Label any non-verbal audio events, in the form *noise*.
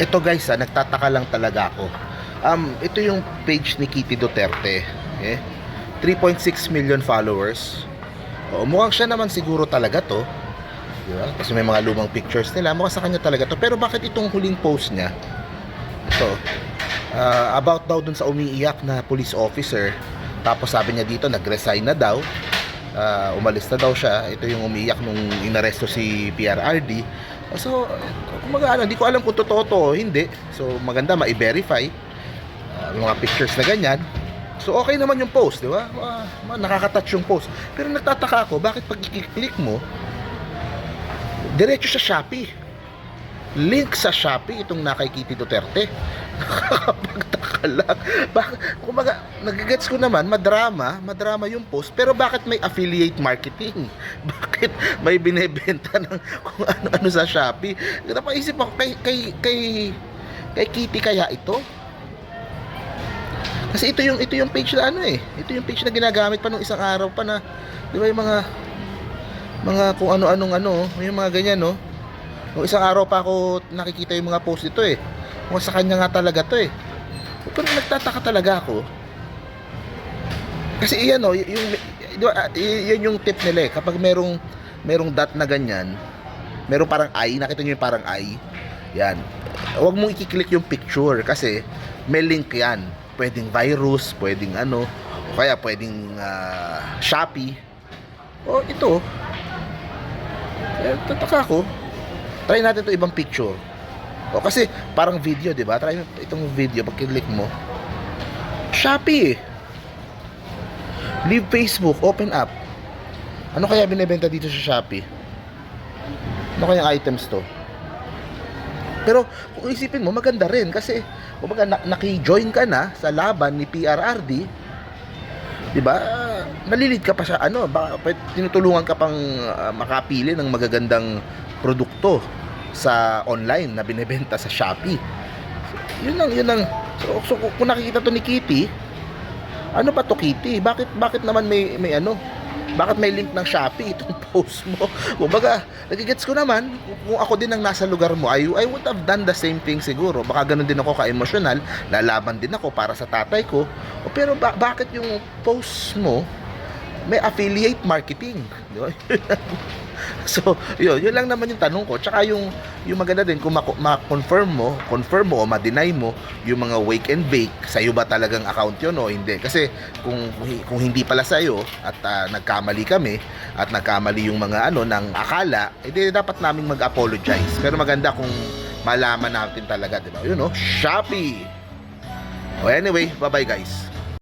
Ito guys, ah, nagtataka lang talaga ako. Um, ito yung page ni Kitty Duterte. Eh? 3.6 million followers. O, mukhang siya naman siguro talaga to. Di? Kasi may mga lumang pictures nila. Mukhang sa kanya talaga to. Pero bakit itong huling post niya? Ito. ah, about daw dun sa umiiyak na police officer. Tapos sabi niya dito, nag-resign na daw. Ah, umalis na daw siya. Ito yung umiiyak nung inaresto si PRRD. So, kumaga ano, hindi ko alam kung totoo to hindi. So, maganda ma-verify. Ah, mga pictures na ganyan. So, okay naman yung post, di ba? Ma- nakaka-touch yung post. Pero nagtataka ako, bakit pag i-click mo, diretso sa Shopee. Link sa Shopee itong nakay Kitty Duterte. *laughs* Nakakapagtaka lang. Bakit, kumaga, nagigets ko naman, madrama, madrama yung post, pero bakit may affiliate marketing? *laughs* Bakit may binebenta ng kung ano-ano sa Shopee? Napaisip ako, kay, kay, kay, kay Kitty kaya ito? Kasi ito yung ito yung page na ano eh. Ito yung page na ginagamit pa nung isang araw pa na 'di ba yung mga mga kung ano-anong ano, yung mga ganyan no. Nung isang araw pa ako nakikita yung mga post dito eh. Kung sa kanya nga talaga to eh. Pero nagtataka talaga ako. Kasi iyan y- yung yan yung tip nila eh. Kapag merong merong dot na ganyan, merong parang eye, nakita niyo yung parang eye. Yan. Huwag mong i-click yung picture kasi may link yan. Pwedeng virus, pwedeng ano, o kaya pwedeng ah, Shopee. O ito. Eh, tataka ako. Try natin to ibang picture. O kasi parang video, 'di ba? Try itong video pag click mo. Shopee. Leave Facebook, open up. Ano kaya binebenta dito sa Shopee? Ano kayang items to? Pero kung isipin mo, maganda rin kasi kumbaga na, naki-join ka na sa laban ni PRRD. 'Di ba? Nalilid ka pa sa ano, baka tinutulungan ka pang ah, makapili ng magagandang produkto sa online na binebenta sa Shopee. Yun lang, yun lang. So, so kung nakikita to ni Kitty, ano ba to Kitty? Bakit bakit naman may may ano? Bakit may link ng Shopee *laughs* itong post mo? Kumbaga, nagigets ko naman kung ako din ang nasa lugar mo, I, I would have done the same thing siguro. Baka ganun din ako ka-emotional, lalaban din ako para sa tatay ko. O, pero ba- bakit yung post mo may affiliate marketing? *laughs* Di ba? *laughs* so, yun, yun lang naman yung tanong ko. Tsaka yung, yung maganda din, kung ma-confirm mo, confirm mo o ma-deny mo yung mga wake and bake, sa'yo ba talagang account yun o hindi? Kasi kung, kung hindi pala sa'yo at ah, nagkamali kami at nagkamali yung mga ano ng akala, edi dapat naming mag-apologize. Pero maganda kung malaman natin talaga, di ba? Yun o, Shopee! O anyway, bye-bye guys.